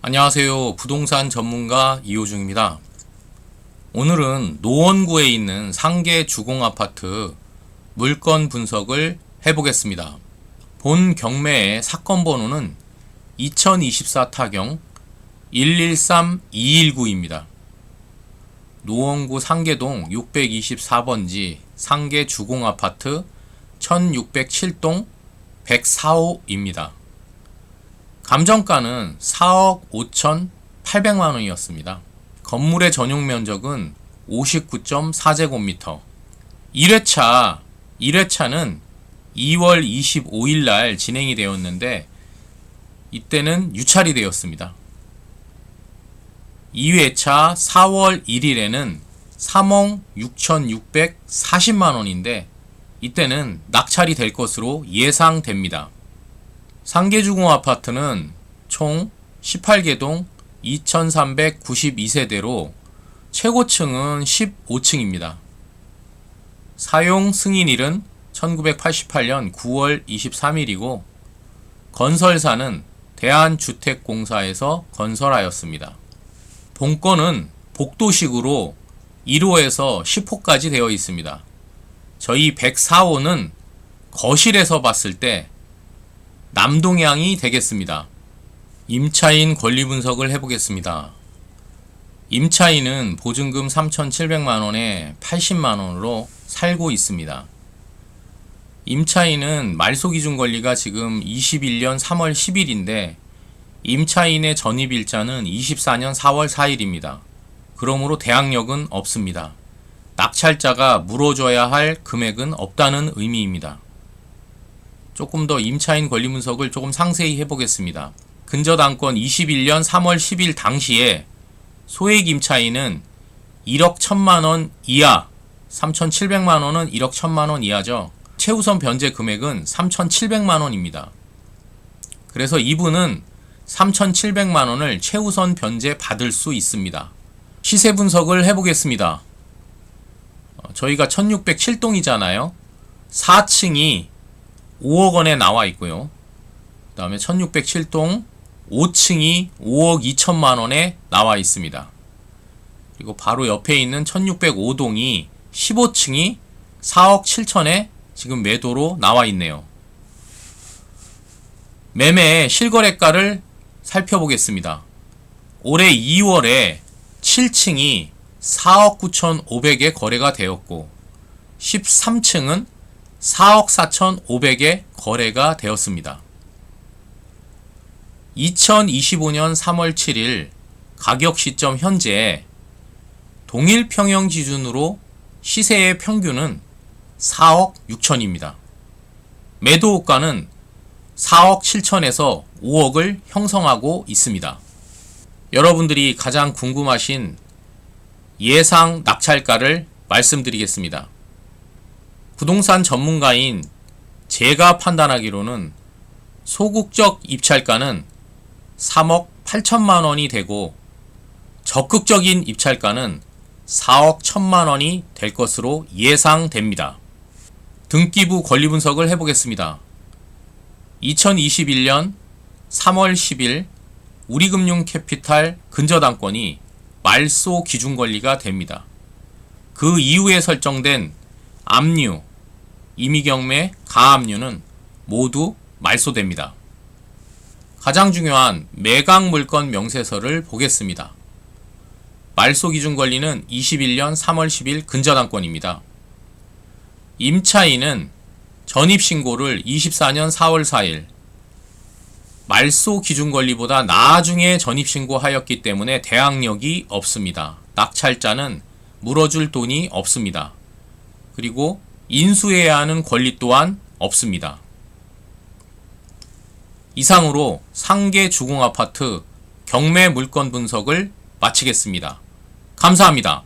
안녕하세요. 부동산 전문가 이호중입니다. 오늘은 노원구에 있는 상계 주공 아파트 물건 분석을 해보겠습니다. 본 경매의 사건 번호는 2024 타경 113219입니다. 노원구 상계동 624번지 상계 주공 아파트 1607동 104호입니다. 감정가는 4억 5,800만 원이었습니다. 건물의 전용 면적은 59.4제곱미터. 1회차, 1회차는 2월 25일 날 진행이 되었는데 이때는 유찰이 되었습니다. 2회차 4월 1일에는 3억 6,640만 원인데 이때는 낙찰이 될 것으로 예상됩니다. 상계주공 아파트는 총 18개동 2392세대로 최고층은 15층입니다. 사용 승인일은 1988년 9월 23일이고 건설사는 대한주택공사에서 건설하였습니다. 본건은 복도식으로 1호에서 10호까지 되어 있습니다. 저희 104호는 거실에서 봤을 때 남동향이 되겠습니다. 임차인 권리 분석을 해보겠습니다. 임차인은 보증금 3,700만원에 80만원으로 살고 있습니다. 임차인은 말소 기준 권리가 지금 21년 3월 10일인데 임차인의 전입일자는 24년 4월 4일입니다. 그러므로 대항력은 없습니다. 낙찰자가 물어줘야 할 금액은 없다는 의미입니다. 조금 더 임차인 권리 분석을 조금 상세히 해보겠습니다. 근저당권 21년 3월 10일 당시에 소액 임차인은 1억 1천만 원 이하, 3,700만 원은 1억 1천만 원 이하죠. 최우선 변제 금액은 3,700만 원입니다. 그래서 이분은 3,700만 원을 최우선 변제 받을 수 있습니다. 시세 분석을 해보겠습니다. 어, 저희가 1607동이잖아요. 4층이 5억 원에 나와 있고요. 그 다음에 1607동 5층이 5억 2천만 원에 나와 있습니다. 그리고 바로 옆에 있는 1605동이 15층이 4억 7천에 지금 매도로 나와 있네요. 매매 실거래가를 살펴보겠습니다. 올해 2월에 7층이 4억 9천5백에 거래가 되었고 13층은 4억 4천5백에 거래가 되었습니다. 2025년 3월 7일 가격 시점 현재 동일 평형 기준으로 시세의 평균은 4억 6천입니다. 매도 호가는 4억 7천에서 5억을 형성하고 있습니다. 여러분들이 가장 궁금하신 예상 낙찰가를 말씀드리겠습니다. 부동산 전문가인 제가 판단하기로는 소극적 입찰가는 3억 8천만 원이 되고 적극적인 입찰가는 4억 1천만 원이 될 것으로 예상됩니다. 등기부 권리 분석을 해보겠습니다. 2021년 3월 10일 우리금융캐피탈 근저당권이 말소 기준 권리가 됩니다. 그 이후에 설정된 압류, 임의경매, 가압류는 모두 말소됩니다. 가장 중요한 매각 물건 명세서를 보겠습니다. 말소 기준 권리는 21년 3월 10일 근저당권입니다. 임차인은 전입 신고를 24년 4월 4일 말소 기준 권리보다 나중에 전입신고하였기 때문에 대항력이 없습니다. 낙찰자는 물어줄 돈이 없습니다. 그리고 인수해야 하는 권리 또한 없습니다. 이상으로 상계 주공 아파트 경매 물건 분석을 마치겠습니다. 감사합니다.